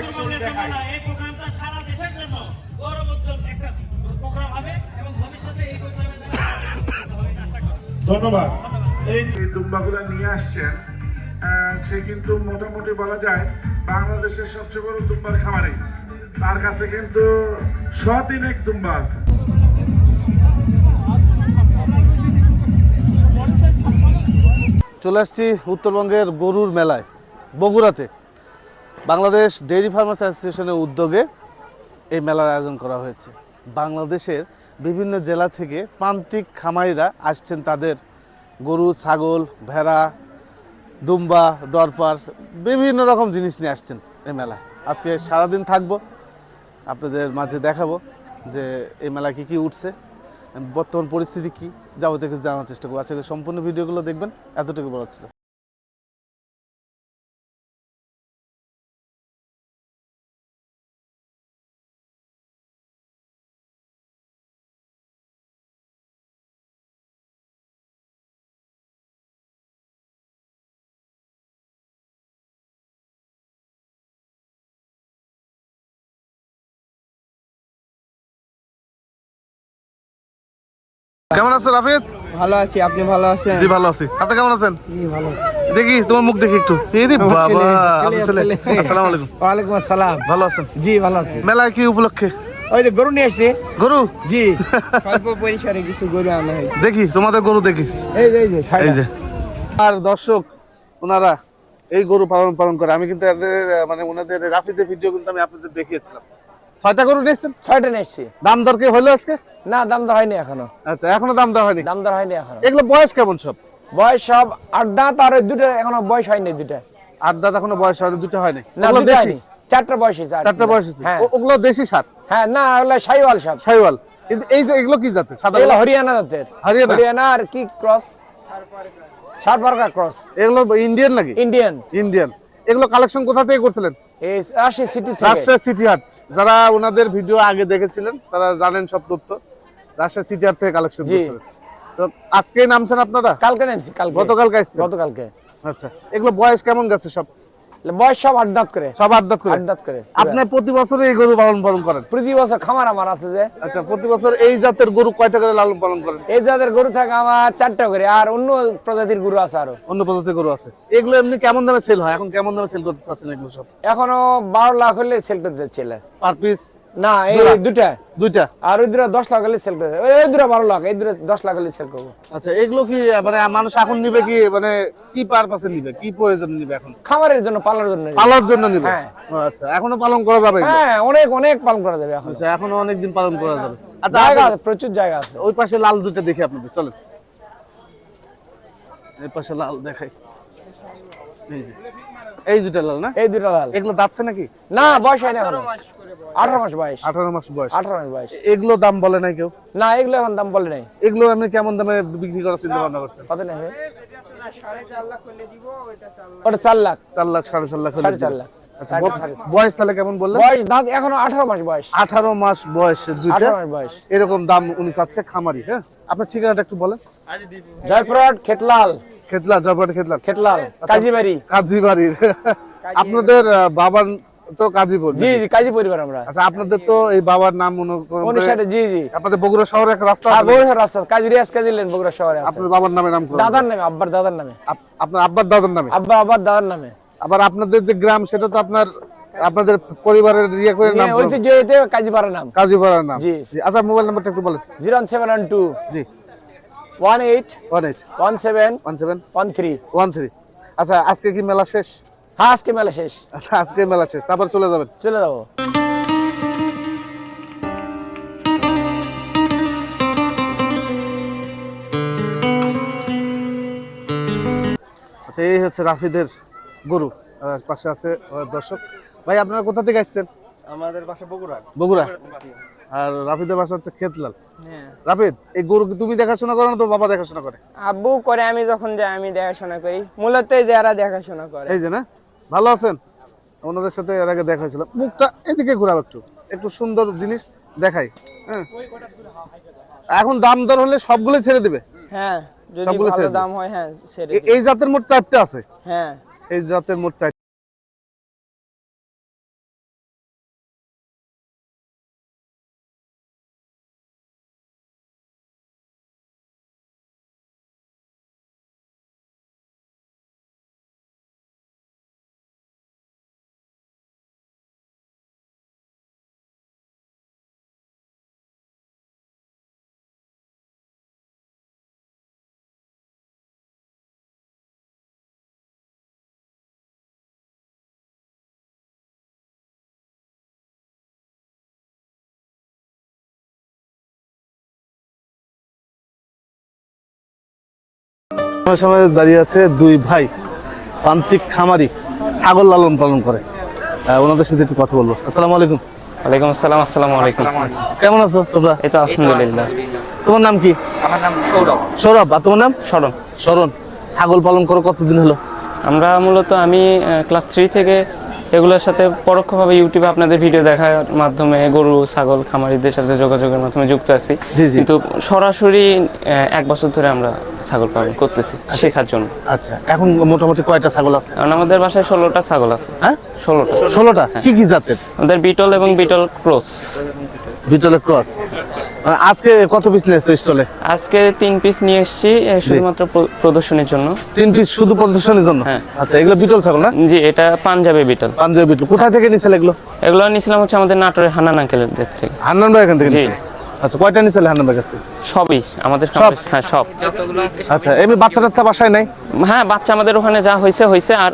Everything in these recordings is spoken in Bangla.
পশ্চিমবঙ্গের জন্য না, এই প্রোগ্রামটা সারা দেশের জন্য গৌরবোজ্জ্বল একটা প্রোগ্রাম হবে এবং ভবিষ্যতে এই প্রোগ্রামে ধন্যবাদ। এই দুম্বাগুলো নিয়ে আসছেন সে কিন্তু মোটামুটি বলা যায় বাংলাদেশের সবচেয়ে বড় দুম্বার খামারি। তার কাছে কিন্তু শতিনেক দুম্বা আছে। চলে আসছি উত্তরবঙ্গের গরুর মেলায় বগুড়াতে। বাংলাদেশ ডেইরি ফার্মার্স অ্যাসোসিয়েশনের উদ্যোগে এই মেলার আয়োজন করা হয়েছে। বাংলাদেশের বিভিন্ন জেলা থেকে প্রান্তিক খামারিরা আসছেন তাদের গরু, ছাগল, ভেড়া, দুম্বা ডরপার বিভিন্ন রকম জিনিস নিয়ে আসছেন এই মেলায়। আজকে সারাদিন থাকব, আপনাদের মাঝে দেখাবো যে এই মেলা কী কী উঠছে, বর্তমান পরিস্থিতি কী, যাবতীয় কিছু জানার চেষ্টা করব। আজকে সম্পূর্ণ ভিডিওগুলো দেখবেন, এতটুকু বলার ছিল। কেমন আছেন রাফিদ ভালো আছি আপনি ভালো আছেন? জি ভালো আছি। আপনি কেমন আছেন? জি ভালো দেখি তোমার মুখ দেখি একটু। এরে বাবা আপনি ছেলে, ছেলে। ছেলে। আসসালামু আলাইকুম। আসসালাম। ভালো আছেন? জি ভালো আছি। মেলায় কি উপলক্ষে? ওই যে গরু নিয়ে আসছি। গরু? জি। স্বল্প পরিসরে কিছু গরু আনা হয়েছে। দেখি তোমাদের গরু দেখি। এই যে এই যে সাইডে। এই যে। আর দর্শক ওনারা এই গরু পালন পালন করে। আমি কিন্তু এদের মানে ওনাদের রাফিদের ভিডিও কিন্তু আমি আপনাদের দেখিয়েছিলাম। ছয়টা গরু নিয়েছেন? ছয়টা নিয়ে এসছি দাম দর কি হলো আজকে? না দাম দর হয়নি এখনও। আচ্ছা এখনও দাম দর হয়নি? দাম দর হয়নি এখনও। এগুলো বয়স কেমন সব? বয়স সব আট দাঁত আর ওই দুটো এখনও বয়স হয়নি দুটো। আট দাঁত এখনও বয়স হয়নি দুটো হয়নি? না দেশি? চারটা বয়স হয়েছে চারটা। বয়স হয়েছে। হ্যাঁ। ওগুলো দেশি সার? হ্যাঁ না ওগুলো সাইওয়াল সব সাইওয়াল। কিন্তু এই যে এগুলো কি জাতের? সাদা এগুলো হরিয়ানা জাতের। হরিয়ানা? হরিয়ানা আর কি ক্রস? সার পারকা ক্রস। এগুলো ইন্ডিয়ান নাকি? ইন্ডিয়ান। ইন্ডিয়ান। এগুলো কালেকশন কোথা থেকে করছিলেন? এই রাশি সিটি থেকে। রাজশাহী সিটি হাট। যারা ওনাদের ভিডিও আগে দেখেছিলেন তারা জানেন সব তথ্য। রাজশাহী সিটি হাট থেকে কালেকশন। তো আজকে নামছেন আপনারা? কালকে নামছি কালকে। গতকালকে আসছে গতকালকে। আচ্ছা এগুলো বয়স কেমন গেছে সব? বয়স সব আট দাঁত করে। সব আড্ডাত করে। আট দাঁত করে। আপনি প্রতি বছরে এই গরু পালন পালন করেন? প্রতি বছর খামার আমার আছে যে। আচ্ছা প্রতি বছর এই জাতের গরু কয়টা করে লালন পালন করেন? এই জাতের গরু থাকে আমার চারটা করে আর অন্য প্রজাতির গরু আছে আরও। অন্য প্রজাতির গরু আছে। এগুলো এমনি কেমন দামে সেল হয়? এখন কেমন দামে সেল করতে চাচ্ছেন এগুলো সব? এখনও বারো লাখ হলে সেল করতে চাচ্ছে পার পিস না এই? দুটা? দুইটা আর ওই দুটা দশ লাখ সেল করতে ওই দুটা বারো লাখ এই দুটা দশ লাখ সেল করব। আচ্ছা এগুলো কি মানে মানুষ এখন নিবে কি মানে কি পারপাসে নিবে? কি প্রয়োজন নিবে এখন? খামারের জন্য পালার জন্য পালার জন্য নিবে? হ্যাঁ। আচ্ছা এখনও পালন করা যাবে হ্যাঁ অনেক অনেক পালন করা যাবে এখন। আচ্ছা এখনও অনেকদিন পালন করা যাবে। আচ্ছা জায়গা আছে প্রচুর জায়গা আছে। ওই পাশে লাল দেখি আপনাদের চলেন। এই পাশে লাল দেখাই। এই দুইটা লাল না? এই দুটা লাল। এগুলো দাচ্ছে নাকি? না বয়স হয় এখনও। আঠারো মাস বয়স। আঠারো মাস বয়স। আঠারো মাস বয়স। এগুলো দাম বলে নাই কেউ? না এগুলো এখন দাম বলে নাই। এগুলো এমনি কেমন দামে বিক্রি করার চিন্তা ভাবনা করছেন? কত নেবে? ওটা চার লাখ। চার লাখ সাড়ে চার লাখ সাড়ে চার লাখ। আচ্ছা বয়স তাহলে কেমন বললেন? বয়স দাঁত এখনও আঠারো মাস বয়স। আঠারো মাস বয়স দুইটা। বয়স। এরকম দাম উনি চাচ্ছে খামারি হ্যাঁ? আপনার ঠিকানাটা একটু বলেন। জয়পুরহাট খেতলাল। খেতলা জয়পুরহাট খেতলা খেতলাল কাজীবাড়ি। কাজী বাড়ির আপনাদের বাবার তো কাজী বল জি জি কাজী পরিবার আমরা। আচ্ছা আপনাদের তো এই বাবার নাম ষাটে, জি জি। আপনাদের বগুড়া শহরে এক রাস্তা আছে। বগুড়া রাস্তা কাজী রিয়াজ কাজী লেন বগুড়া শহরে বাবার নামে নাম দাদার নামে আব্বার দাদার নামে। আপনার আব্বার দাদার নামে? আব্বা আব্বার দাদার নামে। আবার আপনাদের যে গ্রাম সেটা তো আপনার আপনাদের পরিবারের ইয়ে করে নাম ওই যে এতে কাজী পাড়ার নাম। কাজী পাড়ার নাম। জি। আচ্ছা মোবাইল নাম্বারটা একটু বলেন। Zero seven one two. জি। One eight. One eight. One seven. One seven. One three. One three. আচ্ছা আজকে কি মেলা শেষ? হ্যাঁ আজকে মেলা শেষ। আচ্ছা আজকে মেলা শেষ। তারপর চলে যাবেন। চলে যাব। আচ্ছা এই হচ্ছে রাফিদের গরু। পাশে আছে দর্শক। ভাই আপনারা কোথা থেকে আসছেন? আমাদের বাসা বগুড়া। বগুড়া? আর রাফিদের বাসা হচ্ছে খেতলাল। হ্যাঁ। রাফিদ এই গরু কি তুমি দেখাশোনা করো না তো বাবা দেখাশোনা করে? আব্বু করে আমি যখন যাই আমি দেখাশোনা করি। মূলত এই যারা দেখাশোনা করে। এই যে না? ভালো আছেন? ওনাদের সাথে এর আগে দেখা হয়েছিল। মুখটা এদিকে ঘুরাব একটু। একটু সুন্দর জিনিস দেখাই হ্যাঁ? এখন দাম দর হলে সবগুলো ছেড়ে দিবে? হ্যাঁ যদি সবগুলো ছেড়ে দাম হয় হ্যাঁ এই জাতের মোট চারটে আছে? হ্যাঁ। এই জাতের মোট চারটে আমার সামনে দাঁড়িয়ে আছে দুই ভাই প্রান্তিক খামারি ছাগল লালন পালন করে। ওনাদের সাথে একটু কথা বলব। আসসালামু আলাইকুম। ওয়ালাইকুম আসসালাম আসসালামু আলাইকুম। কেমন আছো তোমরা? এই তো আলহামদুলিল্লাহ। তোমার নাম কি? আমার নাম সৌরভ। সৌরভ আর তোমার নাম? শরণ শরণ ছাগল পালন করো কতদিন হলো? আমরা মূলত আমি ক্লাস থ্রি থেকে এগুলোর সাথে পরোক্ষভাবে ইউটিউবে আপনাদের ভিডিও দেখার মাধ্যমে গরু ছাগল খামারিদের সাথে যোগাযোগের মাধ্যমে যুক্ত আছি। কিন্তু সরাসরি এক বছর ধরে আমরা ছাগল পালন করতেছি শেখার জন্য। আচ্ছা এখন মোটামুটি কয়টা ছাগল আছে? কারণ আমাদের বাসায় ষোলোটা ছাগল আছে। হ্যাঁ? ষোলোটা। ষোলোটা? কি কি জাতের? আমাদের বিটল এবং বিটল ক্রস। বিটলে ক্রস আজকে কত পিস নিয়ে এসছো স্টলে আজকে তিন পিস নিয়ে এসেছি শুধুমাত্র প্রদর্শনের জন্য। তিন পিস শুধু প্রদর্শনের জন্য? হ্যাঁ। আচ্ছা এগুলো বিটল ছাগল না? জি এটা পাঞ্জাবি বিটল। পাঞ্জাবি বিটল। কোথায় থেকে নিছেলে এগুলো? এগুলো নিয়েছিলাম হচ্ছে আমাদের নাটোরের হানান আঙ্কেলের থেকে। হান্নান ভাই এখান থেকে। আচ্ছা কয়টা নিছেলে হান্নান ভাই কাছ থেকে? সবই আমাদের সব? হ্যাঁ সব। আচ্ছা এমনি বাচ্চা টাচ্চা বাসায় নাই? হ্যাঁ বাচ্চা আমাদের ওখানে যা হয়েছে হয়েছে আর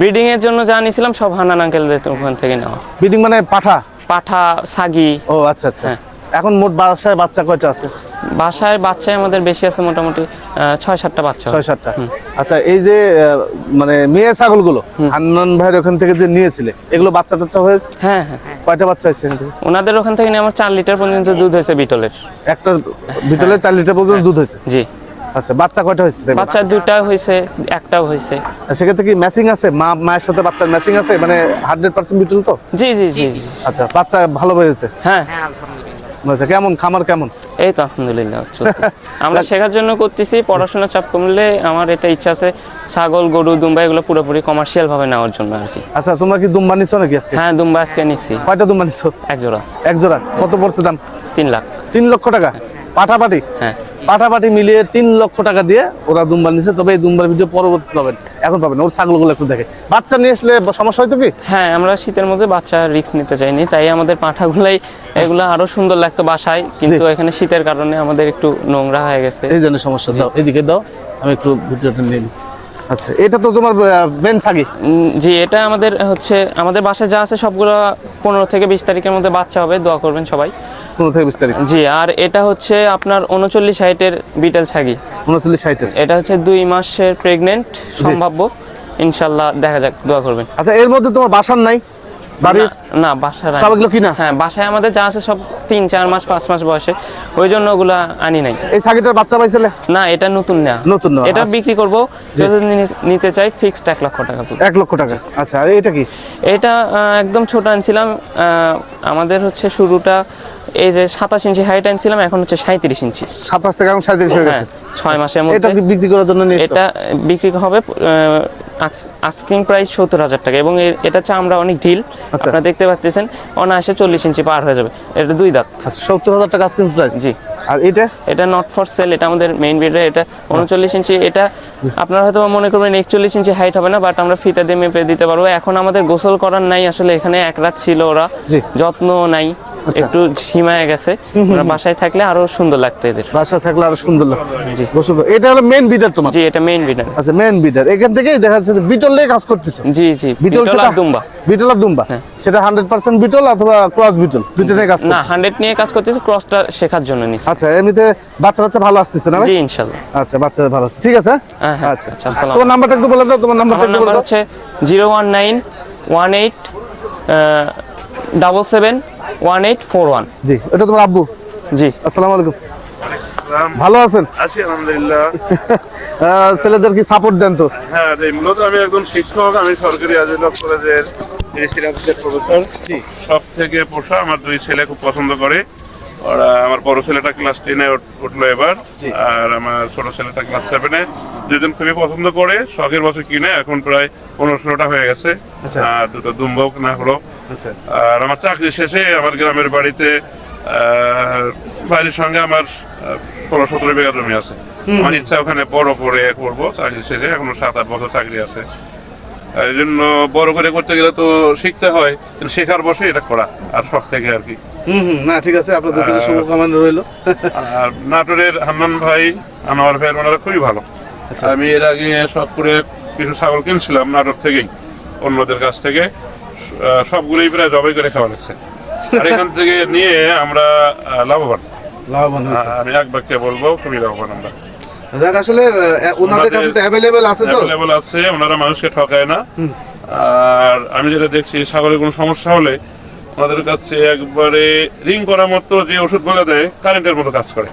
ব্রিডিং এর জন্য যা নিয়েছিলাম সব হানান আঙ্কেলদের ওখান থেকে নেওয়া। বিডিং মানে পাঠা? পাঠা সাগি। ও আচ্ছা আচ্ছা। হ্যাঁ। এখন মোট বাসায় বাচ্চা কয়টা আছে? বাসায় বাচ্চায় আমাদের বেশি আছে মোটামুটি ছয় সাতটা বাচ্চা। ছয় সাতটা। আচ্ছা এই যে মানে মেয়ে ছাগলগুলো হান্নান ভাইয়ের ওখান থেকে যে নিয়েছিলে এগুলো বাচ্চা টাচ্চা হয়েছে? হ্যাঁ হ্যাঁ। কয়টা বাচ্চা হয়েছে ওনাদের ওখান থেকে নিয়ে আমার চার লিটার পর্যন্ত দুধ হয়েছে বিটলের। একটা বিটলের চার লিটার পর্যন্ত দুধ হয়েছে? জি। আচ্ছা বাচ্চা কয়টা হয়েছে বাচ্চা দুটা হয়েছে একটাও হয়েছে। সেক্ষেত্রে কি ম্যাচিং আছে? মা মায়ের সাথে বাচ্চার ম্যাচিং আছে? মানে হান্ড্রেড পার্সেন্ট বিটল তো? জি জি জি জি। আচ্ছা বাচ্চা ভালো বেড়েছে হ্যাঁ। আচ্ছা কেমন? খামার কেমন? এই তো আলহামদুলিল্লাহ আমরা শেখার জন্য করতেছি পড়াশোনার চাপ কমলে আমার এটা ইচ্ছা আছে ছাগল গরু দুম্বা এগুলো পুরোপুরি কমার্শিয়াল ভাবে নেওয়ার জন্য আর কি। আচ্ছা তোমরা কি দুম্বা নিছো নাকি আজকে? হ্যাঁ দুম্বা আজকে নিচ্ছি। কয়টা দুম্বা নিছো? এক জোড়া। এক জোড়া। কত পড়ছে দাম? তিন লাখ। তিন লক্ষ টাকা? পাঠাপাটি হ্যাঁ। পাঠাপাটি মিলিয়ে তিন লক্ষ টাকা দিয়ে ওরা দুম্বা নিছে। তবে এই দুম্বার ভিডিও পরবর্তী পাবেন এখন পাবেন ওর ছাগলগুলো একটু দেখে। বাচ্চা নিয়ে আসলে সমস্যা হয়তো কি? হ্যাঁ আমরা শীতের মধ্যে বাচ্চা রিস্ক নিতে চাইনি তাই আমাদের পাঁঠাগুলাই এগুলো আরও সুন্দর লাগতো বাসায় কিন্তু এখানে শীতের কারণে আমাদের একটু নোংরা হয়ে গেছে। এই জন্য সমস্যা। দাও এদিকে দাও আমি একটু ভিডিওটা নিয়ে নিই। আচ্ছা এটা তো তোমার বেন ছাগি। জি এটা আমাদের হচ্ছে আমাদের বাসায় যা আছে সবগুলো পনেরো থেকে বিশ তারিখের মধ্যে বাচ্চা হবে দোয়া করবেন সবাই। পনেরো থেকে বিশ তারিখ। জি আর এটা হচ্ছে আপনার উনচল্লিশ হাইটের বিটেল ছাগি। উনচল্লিশ হাইটের। এটা হচ্ছে দুই মাসের প্রেগনেন্ট সম্ভাব্য। ইনশাল্লাহ দেখা যাক দোয়া করবেন। আচ্ছা এর মধ্যে তোমার বাসার নাই? বাড়ির না, বাসার কিনা? হ্যাঁ বাসায় আমাদের যা আছে সব তিন চার মাস পাঁচ মাস বয়সে। ওই জন্য ওগুলা আনি নাই। এই ছাগিটার বাচ্চা পাইছিলে? না এটা নতুন না নতুন না এটা আচ্ছা। বিক্রি করব যদি নিতে চাই ফিক্সড এক লক্ষ টাকা। এক লক্ষ টাকা। আচ্ছা এটা কি? এটা একদম ছোট আনছিলাম। আহ, আমাদের হচ্ছে শুরুটা এই যে সাতাশ ইঞ্চি হাইট আনছিলাম এখন হচ্ছে সাঁত্রিশ ইঞ্চি। সাতাশ থেকে এখন সাঁত্রিশ হয়ে হ্যাঁ গেছে। ছয় মাসের মধ্যে কি বিক্রি করার জন্য এটা বিক্রি হবে আস্কিং প্রাইস সত্তর হাজার টাকা এবং এটা আমরা অনেক ঢিল আচ্ছা। আপনারা দেখতে পাচ্ছেন অনায়াসে চল্লিশ ইঞ্চি পার হয়ে যাবে এটা দুই দাঁত। আচ্ছা সত্তর হাজার টাকা আজকে প্রাইস জি। আর এটা? এটা নট ফর সেল এটা আমাদের মেইন ব্রিডের এটা উনচল্লিশ ইঞ্চি এটা আপনারা হয়তো মনে করবেন একচল্লিশ ইঞ্চি হাইট হবে না বাট আমরা ফিতা দিয়ে মেপে দিতে পারব। এখন আমাদের গোসল করার নাই আসলে এখানে এক রাত ছিল ওরা। যত্ন নাই। আচ্ছা। একটু সীমায় গেছে। ওরা বাসায় থাকলে আরও সুন্দর লাগতো এদের। বাসায় থাকলে আরও সুন্দর লাগবে জি। এটা হলো মেন বিডার তোমার? জি এটা মেইন ব্রিডার আচ্ছা মেন বিডার এখান থেকে দেখা যাচ্ছে বিটল নিয়ে কাজ করতেছে। জি জি বিটল সেটা দুম্বা। বিটল আর দুম্বা। হ্যাঁ। সেটা হান্ড্রেড পার্সেন্ট বিটল অথবা ক্রস বিটল। দুটো নিয়ে কাজ না করতেছে। হান্ড্রেড নিয়ে কাজ করতেছে ক্রসটা শেখার জন্য নিচ্ছি আচ্ছা এমনিতে বাচ্চা বাচ্চা ভালো আসতেছে না? জি ইনশাল্লাহ। আচ্ছা বাচ্চা ভালো আছে ঠিক আছে? হ্যাঁ, হ্যাঁ। আচ্ছা। আচ্ছা, তোমার নাম্বারটা একটু বলে দাও তোমার নাম্বারটা একটু বলে দাও। হচ্ছে zero one nine one eight double seven one eight four one. জি এটা তোমার আব্বু? জি। আসসালামু আলাইকুম। ভালো আছেন? আছি আলহামদুলিল্লাহ। ছেলেদের কি সাপোর্ট দেন তো? হ্যাঁ রে, মূলত আমি একজন শিক্ষক আমি সরকারি আজিলক কলেজের রেসিডেন্সিয়াল প্রফেসর। সব থেকে পোষা আমার দুই ছেলে খুব পছন্দ করে। ওরা আমার বড় ছেলেটা ক্লাস টেনে উঠল এবার। আর আমার ছোট ছেলেটা ক্লাস সেভেনে দুজন খুবই পছন্দ করে শখের বছর কিনে এখন প্রায় পনেরো ষোলোটা হয়ে গেছে। আচ্ছা। আর দুটো দুম্বাও কেনা হলো। আর আমার চাকরি শেষে আমার গ্রামের বাড়িতে বাড়ির সঙ্গে আমার ষোলো সতেরো বিঘা জমি আছে। আমার ইচ্ছা ওখানে বড় করে করব চাকরি শেষে। এখনও সাত আট বছর চাকরি আছে। এই জন্য বড় করে করতে গেলে তো শিখতে হয় কিন্তু শেখার বসে এটা করা আর সব থেকে আর কি। না ঠিক আছে আপনাদের জন্য শুভকামনা রইল। আর নাটোরের হান্নান ভাই আনোয়ার ভাই ওনারা খুবই ভালো। আমি এর আগে সব করে কিছু ছাগল কিনছিলাম নাটোর থেকেই অন্যদের কাছ থেকে। সবগুলোই প্রায় জবাই করে খাওয়া লাগছে। আর এখান থেকে নিয়ে আমরা লাভবান। লাভবান আমি এক বাক্যে বলব খুবই লাভবান আমরা। যাক আসলে ওনাদের কাছে তো অ্যাভেলেবেল আছে তো? অ্যাভেলেবল আছে ওনারা মানুষকে ঠকায় না। আর আমি যেটা দেখছি ছাগলের কোনো সমস্যা হলে ওনাদের কাছে একবারে রিং করার মতো যে ওষুধ বলে দেয় কারেন্টের মতো কাজ করে।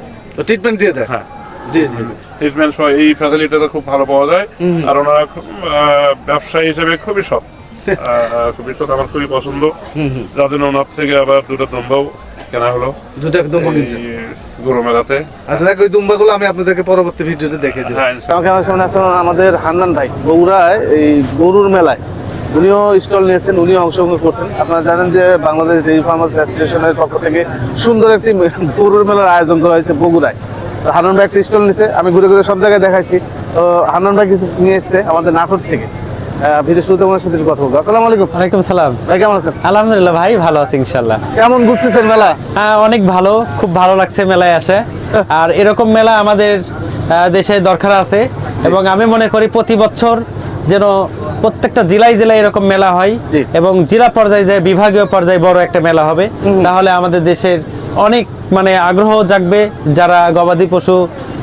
ট্রিটমেন্ট দিয়ে দেয়? হ্যাঁ। জি জি। ট্রিটমেন্ট সহ এই ফ্যাসিলিটিটা খুব ভালো পাওয়া যায়। আর ওনারা ব্যবসায়ী হিসেবে খুবই সৎ। আহ, আমার খুবই পছন্দ। যার জন্য ওনার থেকে আবার দুটো দম্বাও কেনা হলো। দুটো একদম কিনছেন? এই গরু মেলাতে। আচ্ছা দেখ ওই দুম্বাগুলো আমি আপনাদেরকে পরবর্তী ভিডিওতে দেখে দিই হ্যাঁ, আমার সামনে আছে আমাদের হান্নান ভাই বগুড়ায় এই গরুর মেলায়। উনিও স্টল নিয়েছেন উনিও অংশগ্রহণ করছেন। আপনারা জানেন যে বাংলাদেশ ডেইরি ফার্মার্স অ্যাসোসিয়েশনের পক্ষ থেকে সুন্দর একটি গরুর মেলার আয়োজন করা হয়েছে বগুড়ায়। তো হান্নান ভাই একটা স্টল নিছে আমি ঘুরে ঘুরে সব জায়গায় দেখাইছি। তো হান্নান ভাই কিছু নিয়ে এসছে আমাদের নাটোর থেকে। ভিডিও শুরুতে ওনার সাথে কথা বলব। আসসালামু আলাইকুম। ওয়ালাইকুম সালাম। ভাই কেমন আছেন? আলহামদুলিল্লাহ ভাই ভালো আছি ইনশাল্লাহ কেমন বুঝতেছেন মেলা? হ্যাঁ অনেক ভালো খুব ভালো লাগছে মেলায় আসে। আর এরকম মেলা আমাদের দেশে দরকার আছে। এবং আমি মনে করি প্রতি বছর যেন প্রত্যেকটা জেলায় জেলায় এরকম মেলা হয়। এবং জেলা পর্যায়ে যায় বিভাগীয় পর্যায়ে বড় একটা মেলা হবে তাহলে আমাদের দেশের অনেক মানে আগ্রহ জাগবে যারা গবাদি পশু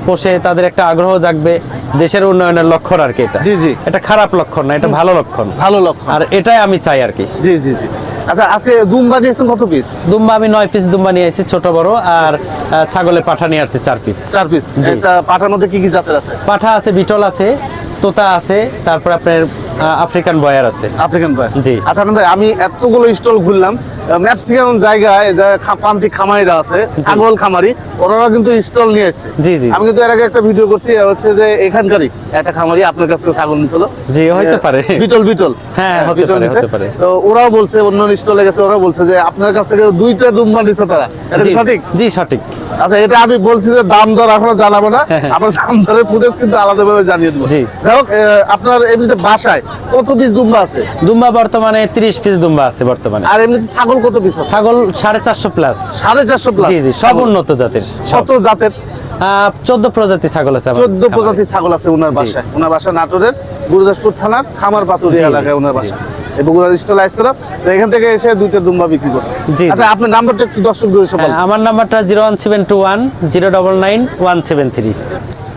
পোষে তাদের একটা আগ্রহ জাগবে দেশের উন্নয়নের লক্ষণ আর কি এটা। জি, জি। এটা খারাপ লক্ষণ না এটা ভালো লক্ষণ। ভালো লক্ষ্য আর এটাই আমি চাই আর কি। জি জি জি। আচ্ছা আজকে দুম্বা দিয়েছেন কত পিস দুম্বা আমি নয় পিস দুম্বা নিয়ে এসেছি ছোট বড় আর ছাগলের পাঠা নিয়ে আসছি চার পিস চার পিস জি। পাঠার মধ্যে কি কি জাতের আছে? পাঠা আছে বিটল আছে তোতা আছে তারপর আপনার আফ্রিকান বয়ার আছে। আফ্রিকান বয় জি। আচ্ছা ভাই আমি এতগুলো স্টল ঘুরলাম জায়গায় প্রান্তিক খামারিরা আছে ছাগল খামারি ওনারা কিন্তু স্টল নিয়ে এসেছে। জি, জি। আমি কিন্তু এর আগে একটা ভিডিও করছি হচ্ছে যে এখানকারই একটা খামারি আপনার কাছ থেকে ছাগল নিছিল। জি, পারে। বিটল বিটল। হ্যাঁ, হতে পারে, হতে পারে। তো ওরাও বলছে অন্য স্টলে গেছে ওরাও বলছে যে আপনার কাছ থেকে দুইটা দুম্বা নিছে তারা। এটা সঠিক? জি সঠিক। আচ্ছা এটা আমি বলছি যে দাম দর এখনও জানাব না। আপনার দাম দরের ফুটেজ কিন্তু আলাদাভাবে জানিয়ে দেবো। জি। যাই হোক আপনার এমনিতে বাসায় কত পিস দুম্বা আছে? দুম্বা বর্তমানে তিরিশ পিস দুম্বা আছে বর্তমানে। আর এমনিতে ছাগল কত পিস ছাগল সাড়ে চারশো প্লাস সাড়ে চারশো প্লাস জি জি সব উন্নত জাতের কত জাতের? চোদ্দ প্রজাতি ছাগল আছে চোদ্দ খামারে। প্রজাতির ছাগল আছে ওনার বাসায়। ওনার বাসা নাটোরের গুরুদাসপুর থানার খামার এলাকায় ওনার। বাসা। এখান থেকে এসে দুইটা দুম্বা বিক্রি করছে। জি, আচ্ছা আপনার নাম্বারটা একটু দর্শক হ্যাঁ, আমার নাম্বারটা zero one seven two one zero double nine one seven three.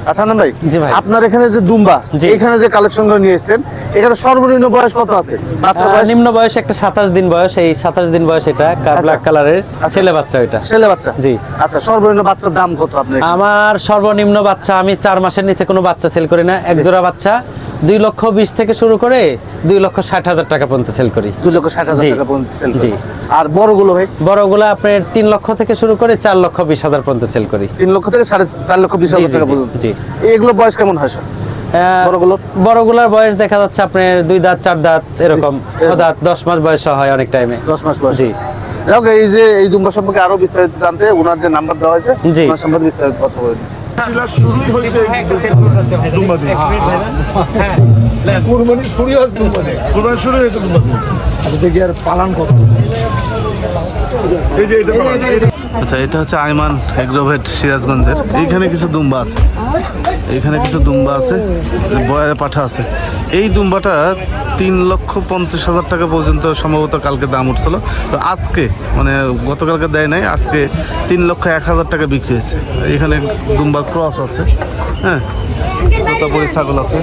আচ্ছা ভাই জি ভাই। আপনার এখানে যে দুম্বা এখানে যে কালেকশনগুলো নিয়ে এসেছেন এখানে সর্বনিম্ন বয়স কত আছে? বাচ্চা বয়স? নিম্ন বয়স একটা সাতাশ দিন বয়স এই সাতাশ দিন বয়স এটা ব্ল্যাক কালারের ছেলে বাচ্চা ওইটা ছেলে বাচ্চা? জি। আচ্ছা সর্বনিম্ন বাচ্চার দাম কত আপনার আমার সর্বনিম্ন বাচ্চা আমি চার মাসের নিচে কোনো বাচ্চা সেল করি না এক জোড়া বাচ্চা। দুই লক্ষ বিশ থেকে শুরু করে দুই লক্ষ ষাট হাজার টাকা পর্যন্ত সেল করি দুই লক্ষ ষাট হাজার টাকা পর্যন্ত sell জি। আর বড়গুলো ভাই বড়গুলো আপনার তিন লক্ষ থেকে শুরু করে চার লক্ষ বিশ হাজার পর্যন্ত সেল করি তিন লক্ষ থেকে সাড়ে চার লক্ষ বিশ হাজার টাকা পর্যন্ত জি। এগুলো বয়স কেমন হয় সব আহ, বড়গুলো? বয়স দেখা যাচ্ছে আপনার দুই দাঁত চার দাঁত এরকম। দাঁত দশ মাস বয়স হয় অনেক টাইমে দশ মাস বয়স জি। এই যে এই দুম্বা সম্পর্কে আরও বিস্তারিত জানতে ওনার যে নাম্বার দেওয়া হয়েছে। ওনার সম্পর্কে বিস্তারিত কথা বলে শুরুই হয়েছে দুম্বা দিয়ে কুরবানি শুরু হয়েছে দুম্বা দিয়ে এই যে এটা আচ্ছা এটা হচ্ছে আইমান এগ্রোভেট সিরাজগঞ্জের। এইখানে কিছু দুম্বা আছে। এইখানে কিছু দুম্বা আছে পাঠা আছে। এই দুম্বাটা তিন লক্ষ পঞ্চাশ হাজার টাকা পর্যন্ত সম্ভবত কালকে দাম উঠছিল। তো আজকে মানে গতকালকে দেয় নাই, আজকে তিন লক্ষ এক হাজার টাকা বিক্রি হয়েছে। এখানে দুম্বার ক্রস আছে হ্যাঁ? তারপরে ছাগল আছে।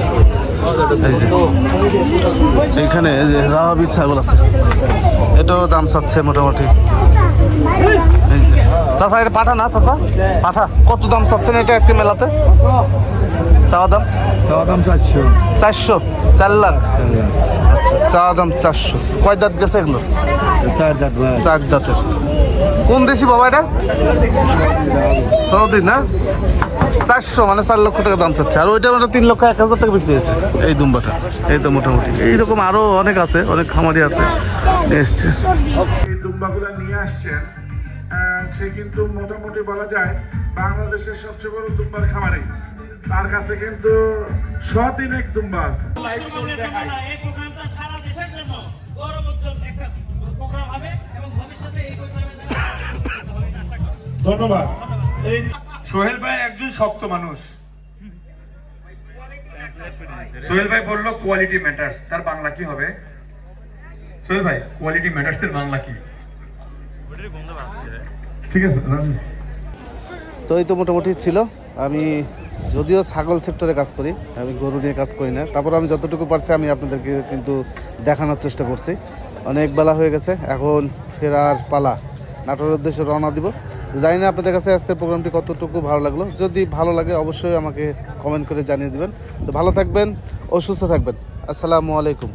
এইখানে এই যে রাহাবির ছাগল আছে। এটাও দাম চাচ্ছে মোটামুটি। চাচা এটা পাঠা না চাচা? পাঠা। কত দাম চাচ্ছেন এটা আজকে মেলাতে? চাওয়া দাম? চাওয়া দাম চারশো। চারশো? চার লাখ? চাওয়া দাম চারশো। কয় দাঁত গেছে এগুলো? চার দাঁত চার দাঁতের কোন দেশি বাবা এটা? সৌদি না? চারশো মানে চার লক্ষ টাকা দাম চাচ্ছে। আর ওইটা মানে তিন লক্ষ এক হাজার টাকা বিক্রি হয়েছে। এই দুম্বাটা। এই তো মোটামুটি। এইরকম আরও অনেক আছে অনেক খামারি আছে। এই দুম্বাগুলো নিয়ে আসছেন। সে কিন্তু মোটামুটি বলা যায় বাংলাদেশের সবচেয়ে বড় দুম্বার খামারি। তার কাছে কিন্তু শতিনেক দুম্বা আছে। ধন্যবাদ। এই সোহেল ভাই একজন শক্ত মানুষ। সোহেল ভাই বলল কোয়ালিটি ম্যাটার্স তার বাংলা কি হবে? সোহেল ভাই কোয়ালিটি ম্যাটার্স এর বাংলা কি? ঠিক আছে। তো এই তো মোটামুটি ছিল। আমি যদিও ছাগল সেক্টরে কাজ করি আমি গরু নিয়ে কাজ করি না। তারপর আমি যতটুকু পারছি আমি আপনাদেরকে কিন্তু দেখানোর চেষ্টা করছি। অনেক বেলা হয়ে গেছে এখন ফেরার পালা। নাটোরের উদ্দেশ্যে রওনা দিব। জানি না আপনাদের কাছে আজকের প্রোগ্রামটি কতটুকু ভালো লাগল। যদি ভালো লাগে অবশ্যই আমাকে কমেন্ট করে জানিয়ে দেবেন। তো ভালো থাকবেন ও সুস্থ থাকবেন। আসসালামু আলাইকুম।